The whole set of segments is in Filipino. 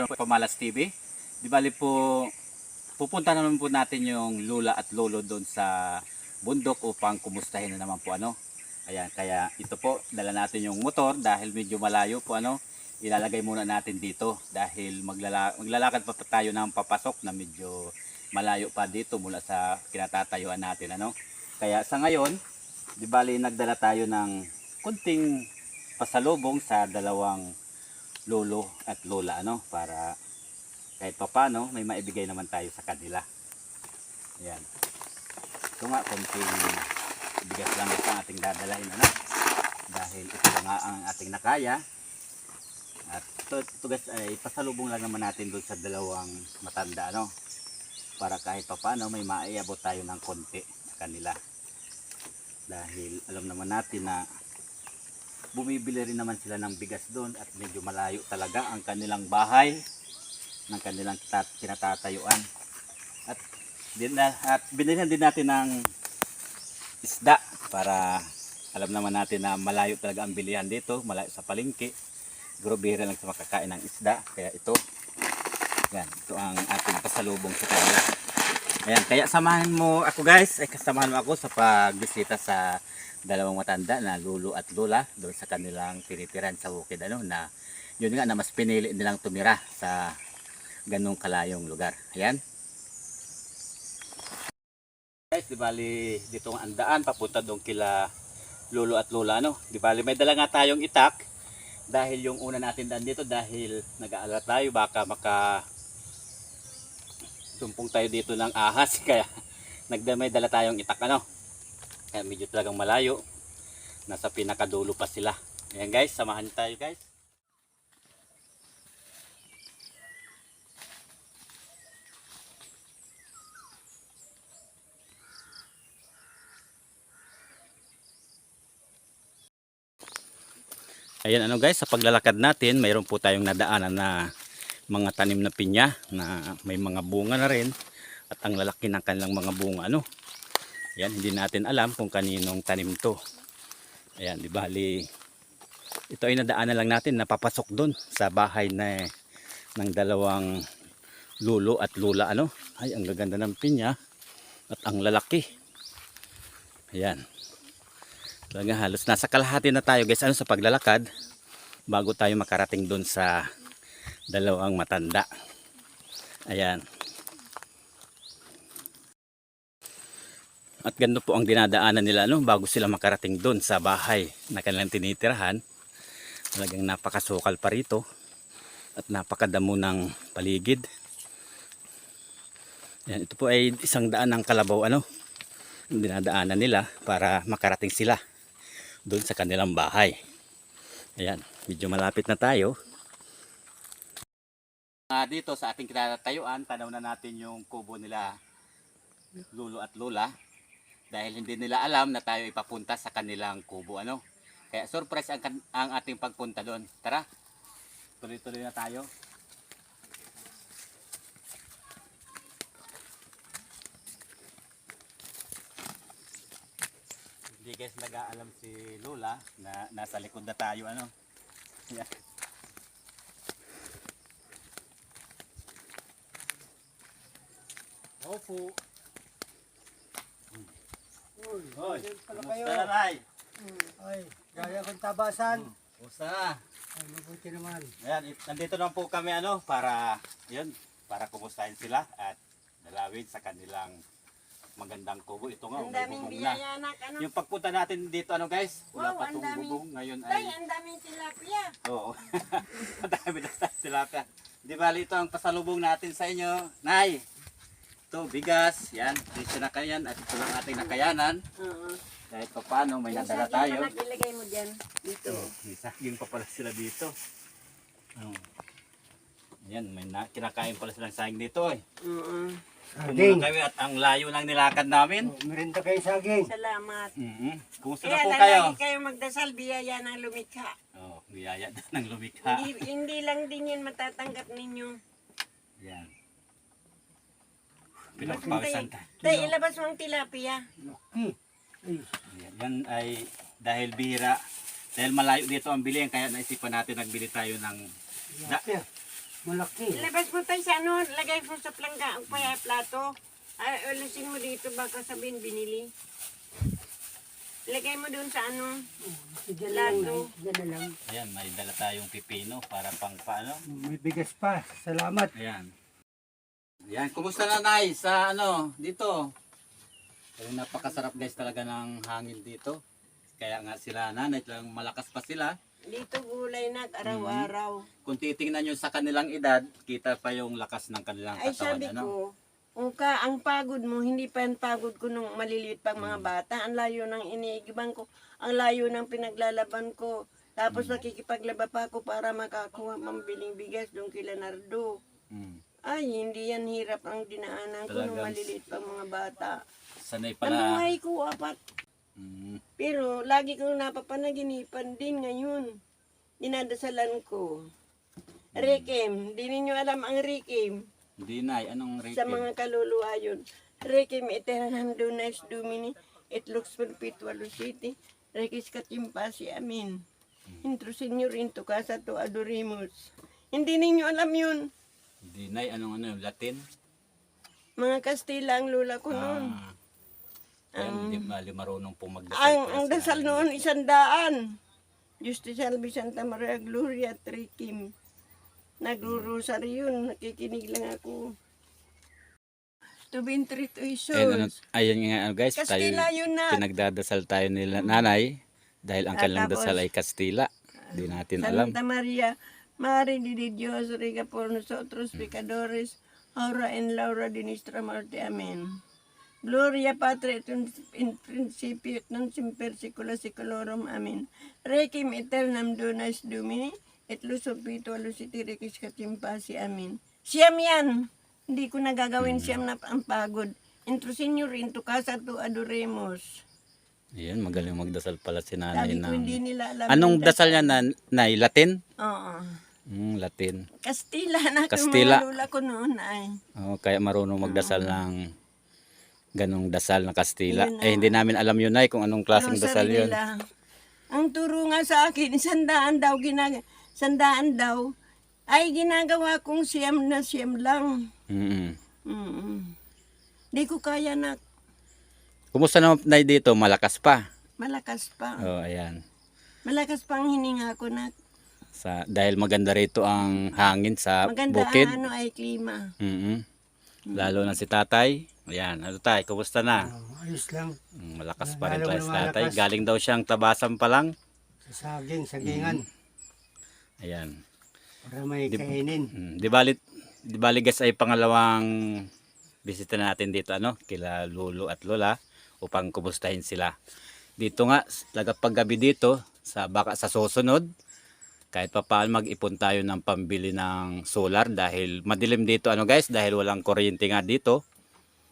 Ito po Pamalas TV. Di bali po, pupunta naman po natin yung lula at lolo doon sa bundok upang kumustahin na naman po ano. Ayan, kaya ito po, dala natin yung motor dahil medyo malayo po ano. Ilalagay muna natin dito dahil maglala maglalakad pa, pa tayo ng papasok na medyo malayo pa dito mula sa kinatatayuan natin ano. Kaya sa ngayon, di bali nagdala tayo ng kunting pasalubong sa dalawang lolo at lola ano para kahit papano may maibigay naman tayo sa kanila. Ayan. Ito nga konting bigas lang ito ang ating dadalahin ano dahil ito nga ang ating nakaya at ito, ito guys ay pasalubong lang naman natin doon sa dalawang matanda ano para kahit papano may maiabot tayo ng konti sa kanila dahil alam naman natin na bumibili rin naman sila ng bigas doon at medyo malayo talaga ang kanilang bahay ng kanilang kinatatayuan at din at binilhan din natin ng isda para alam naman natin na malayo talaga ang bilihan dito malayo sa palengke. Siguro bihira lang sa makakain ng isda kaya ito. Yan ito ang ating pasalubong sa kanila ayan kaya samahan mo ako guys. Ay kasamahan mo ako sa pagbisita sa dalawang matanda na lulu at lula doon sa kanilang tinitiran sa bukid ano na yun nga na mas pinili nilang tumira sa ganong kalayong lugar. Ayan. Guys di bali dito ang daan papunta doon kila lolo at lola no di bali may dala nga tayong itak dahil yung una natin daan dito dahil nag-aalala tayo baka maka tumpong tayo dito ng ahas kaya nagdamay dala tayong itak ano? Kaya medyo talagang malayo. Nasa pinakadulo pa sila. Ayan guys samahan tayo guys. Ayan ano guys, sa paglalakad natin, mayroon po tayong nadaanan na mga tanim na pinya na may mga bunga na rin at ang lalaki ng kanilang mga bunga ano. Ayan, hindi natin alam kung kaninong tanim to. Ayan, di bali ito ay nadaanan lang natin napapasok doon sa bahay na ng dalawang lulo at lula ano. Ay, ang gaganda ng pinya at ang lalaki. Ayan. Talaga halos nasa kalahati na tayo guys ano sa paglalakad bago tayo makarating doon sa dalawang matanda. Ayan. At ganito po ang dinadaanan nila no bago sila makarating doon sa bahay na kanilang tinitirahan. Talagang napakasukal pa rito at napakadamo ng paligid. Ayan, ito po ay isang daan ng kalabaw ano dinadaanan nila para makarating sila doon sa kanilang bahay. Ayan, medyo malapit na tayo. Uh, dito sa ating kinatayuan, tanaw na natin yung kubo nila lulo at lula dahil hindi nila alam na tayo ipapunta sa kanilang kubo ano. Kaya surprise ang, ang ating pagpunta doon. Tara, tuloy-tuloy na tayo. Hindi guys nag-aalam si Lola na nasa likod na tayo ano. Yan. Opo. Uy, Hoy, andyan pala kumusta na Ray? Ay, gaya kong tabasan. Kumusta na? Ay, mabuti naman. Ayan, it- nandito lang po kami ano para yun, para kumustahin sila at dalawin sa kanilang magandang kubo. Ito nga, Ang daming na. biyaya anak, ano? Yung pagpunta natin dito ano guys, wala Wow, pa ang daming- bubong. Ngayon Tay, ay ang daming tilapia. Oo. Madami na tilapia. Di bali ito ang pasalubong natin sa inyo. Nay, ito bigas. Yan, dito na kayan at ito lang ating nakayanan. Oo. Kahit pa paano, may Yung nadala tayo. anak, ilagay mo dyan. Dito. May saging pa pala sila dito. Oh. Ayan, may na, kinakain pala silang saging dito eh. Oo. Saging. Kumusta kayo at ang layo ng nilakad namin. Oh, Merinda kayo saging. Salamat. Mm-hmm. Kumusta na Kaya po lang kayo? lagi kayo magdasal, biyaya ng lumikha. Oh, biyaya na ng lumikha. Hindi, hindi lang din yan matatanggap ninyo. Yan. Pinagpawisan tayo. Tay, ilabas mo ang tilapia. Laki. Ay, Yan, yan ay dahil bihira, dahil malayo dito ang bilihan, kaya naisipan natin nagbili tayo ng da, tilapia. Malaki. Ilabas mo tayo sa ano, lagay mo sa plangga ang paya plato. Ay, ulasin mo dito, baka sabihin binili. Lagay mo doon sa ano, Sige lang. Lato. Sige na lang. Ayan, may dala tayong pipino para pang paano. May bigas pa. Salamat. Ayan. Ayan, kumusta na Nay sa ano, dito? Ay, napakasarap guys talaga ng hangin dito. Kaya nga sila nanay, talagang malakas pa sila. dito gulay na araw-araw. Kung titingnan nyo sa kanilang edad, kita pa yung lakas ng kanilang Ay katawan. sabi ano? ko, Uka, ang pagod mo, hindi pa ang pagod ko nung maliliit pang Hmm. mga bata. Ang layo ng iniigiban ko, ang layo ng pinaglalaban ko. Tapos Hmm. nakikipaglaba pa ako para makakuha mambiling bigas doon kila Nardo. Mm. Ay, hindi yan hirap ang dinaanan ko nung Talagang- maliliit pang mga bata. Sanay pala. Namuhay ko apat. Mm. Pero lagi kong napapanaginipan din ngayon. Dinadasalan ko. Rekem, di ninyo alam ang Rekem. Hindi Nay, anong rate? Sa mga kaluluwa yun. Rekem eternam dunas dumini et lux perpetua luciti. Rekis katimpa si amin. Intro senyor into casa to adoremus. Hindi ninyo alam yun. Hindi Nay, anong ano, Latin? Mga Kastila ang lula ko noon. Ah. Kaya hindi mali marunong magdasal. ang, ang dasal noon, isandaan. Justi Salvi Santa Maria Gloria Trikim. Nagro-rosaryo yun, nakikinig lang ako. To be treat Ayan, ano, ayan nga ano, guys, tayo, Kastila yun na. pinagdadasal tayo nila nanay dahil ang At kanilang tapos- dasal ay Kastila. Hindi natin alam. Santa Maria, Mari di Dios, rega por nosotros pecadores, ahora en la hora de nuestra muerte. Amén. Gloria Patri in principio et non semper secula seculorum. Amen. Requiem aeternam donas Domini et luz spiritua luciti requis catimpasi. Amen. Siyam yan. Hindi ko nagagawin siyam na ang pagod. Intro senyor, into casa tu adoremos. Ayan, magaling magdasal pala si nanay Sabi ko hindi nila alam. Anong dasal niya na, nay? Latin? Oo. Mm, Latin. Kastila na Kastila. Kastila. lula ko noon ay. Oh, kaya marunong magdasal ng ganong dasal na Kastila. Yun na. Eh, hindi namin alam yun, nay, kung anong klaseng Rosary dasal yun. nila. Ang turo nga sa akin, sandaan daw, ginag sandaan daw, ay ginagawa kong siyam na siyam lang. Mm Mm Di ko kaya na Kumusta naman nay dito? Malakas pa. malakas pa. Oh, ayan. Malakas pa ang hininga ko na Sa, dahil maganda rito ang hangin sa maganda bukid. ang ano ay klima. mm Lalo na si tatay. Ayan, ano tay, kumusta na? Oh, ayos lang. Mm, Malakas pa rin Lalo tayo si tatay. malakas. Galing daw siyang tabasan pa lang. Sa saging, sagingan. Ayan. Para may kainin. Mm, di bali, di bali guys ay pangalawang bisita natin dito ano, kila lolo at lola upang kumustahin sila. Dito nga, tagapag gabi dito, sa baka sa susunod, kahit pa paano mag-ipon tayo ng pambili ng solar dahil madilim dito ano guys, dahil walang kuryente nga dito.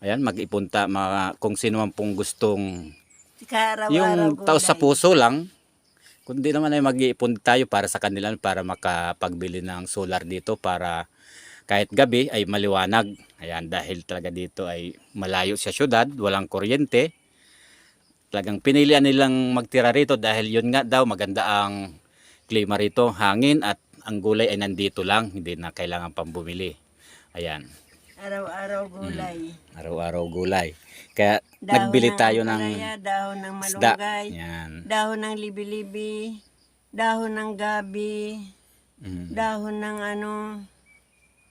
Ayan, mag-ipon ta, mga, kung sino man pong gustong yung tao sa puso lang, kundi naman ay mag-iipon tayo para sa kanila para makapagbili ng solar dito para kahit gabi ay maliwanag. Ayan, dahil talaga dito ay malayo sa syudad, walang kuryente. Talagang pinilian nilang magtira rito dahil yun nga daw maganda ang klima rito, hangin at ang gulay ay nandito lang, hindi na kailangan pang bumili. Ayan, Araw-araw gulay. araw-araw gulay. Kaya Dahon Mm. nagbili ng tayo ng ampalaya, dahon ng malunggay, Yan. dahon ng libi-libi, dahon ng gabi, Mm. dahon ng ano,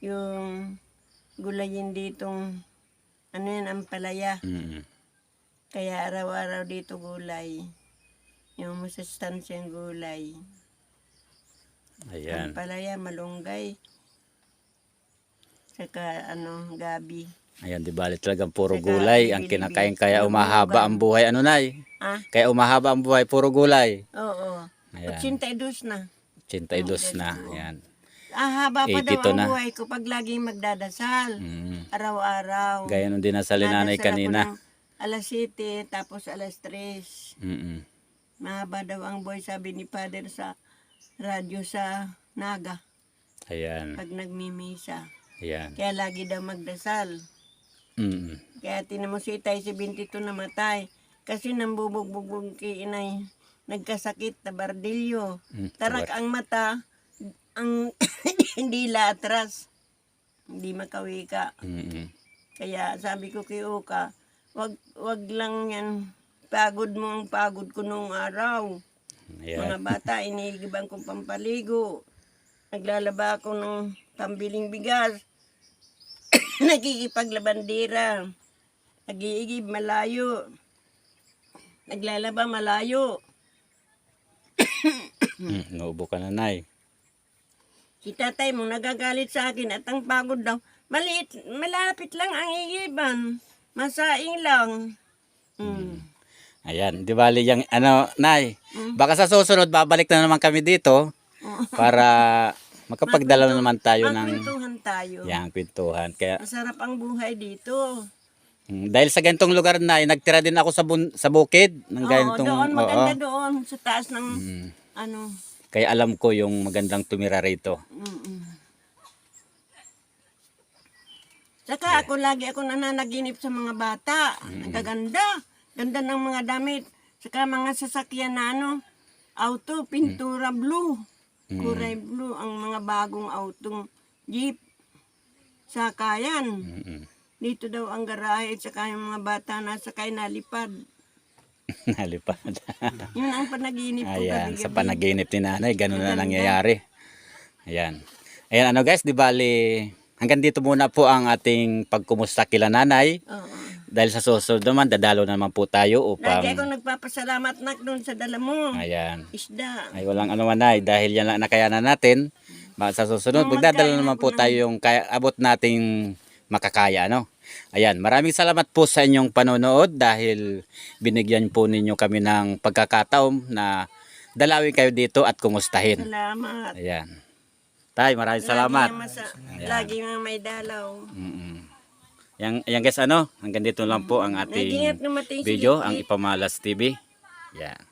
yung gulayin ditong, ano yan, ampalaya. Mm. Kaya araw-araw dito gulay. Yung masustansyang gulay. Ayan. Ampalaya, malunggay. Saka ano, gabi. Ayan, di bali talagang puro Saka gulay ang kinakain kaya umahaba ang buhay. Ano nay? Ah, Kaya umahaba ang buhay, puro gulay. oo. Ayan. 82 na. 82 na. Ayan. Ah, haba pa 82 daw ang na. buhay ko pag laging magdadasal. Mm. Araw-araw. Gaya nung dinasal ni nanay Dadasal ako kanina. ng Alas 7, tapos alas 3. Mm-mm. Mahaba daw ang buhay, sabi ni Father sa radyo sa Naga, Ayan. pag nagmimisa. Ayan. Kaya lagi daw magdasal. Mm-mm. Kaya tinan mo si Tay, si 22 namatay. Kasi nambubugbog kay inay. Nagkasakit na bardilyo. Mm, Tarak ang mata. ang hindi latras. Hindi makawika. Mm-mm. Kaya sabi ko kay Uka, wag, wag lang yan. Pagod mo ang pagod ko nung araw. Ayan. Mga bata, iniigiban kong pampaligo. Naglalaba ako ng pambiling bigas. Nakikipaglabandira. Nagiigib malayo. Naglalaba malayo. Mm, naubo ka na, Nay. Si tatay mo nagagalit sa akin at ang pagod daw. Maliit, malapit lang ang igiban. Masaing lang. Hmm. Ayan, di bali yung, ano, Nay, baka sa susunod, babalik na naman kami dito para makapagdala na naman tayo ng Magkwentuhan tayo. yang pintuhan. Kaya, Masarap ang buhay dito. mm, dahil sa ganitong lugar na, nagtira din ako sa, bun, sa bukid. Ng Oo, ganitong, doon, oo. maganda doon. Sa taas ng, Mm. ano, Kaya alam ko yung magandang tumira rito. mm Saka ako lagi ako nananaginip sa mga bata. Nagaganda. Ganda ng mga damit. Saka mga sasakyan na ano, auto, pintura blue. Kulay blue ang mga bagong auto. Jeep. Sakayan. Mm-mm. Dito daw ang garahe at saka yung mga bata nasa kay nalipad. Nalipad. Yun ang panaginip ko Ayan, sa panaginip ni nanay, ganun na nangyayari. Ayan. Ayan, ano guys, di bali, hanggang dito muna po ang ating pagkumusta kila nanay. Oo. Dahil sa susunod naman, dadalo naman po tayo Lagi upang... akong nagpapasalamat nak doon sa dala mo. Ayan. Isda. Ay, walang ano man ay, dahil yan lang nakayanan natin. Sa susunod, Kung magdadala naman po tayo yung kaya, abot nating makakaya, ano? Ayan, maraming salamat po sa inyong panonood dahil binigyan po ninyo kami ng pagkakataon na dalawin kayo dito at kumustahin. Salamat. Ayan. Tay, maraming salamat. Lagi masa- lagi nga may dalaw. Mm-mm. Yan, yan guys, ano, hanggang dito lang po ang ating video, ang. Ipamalas TV. Yan.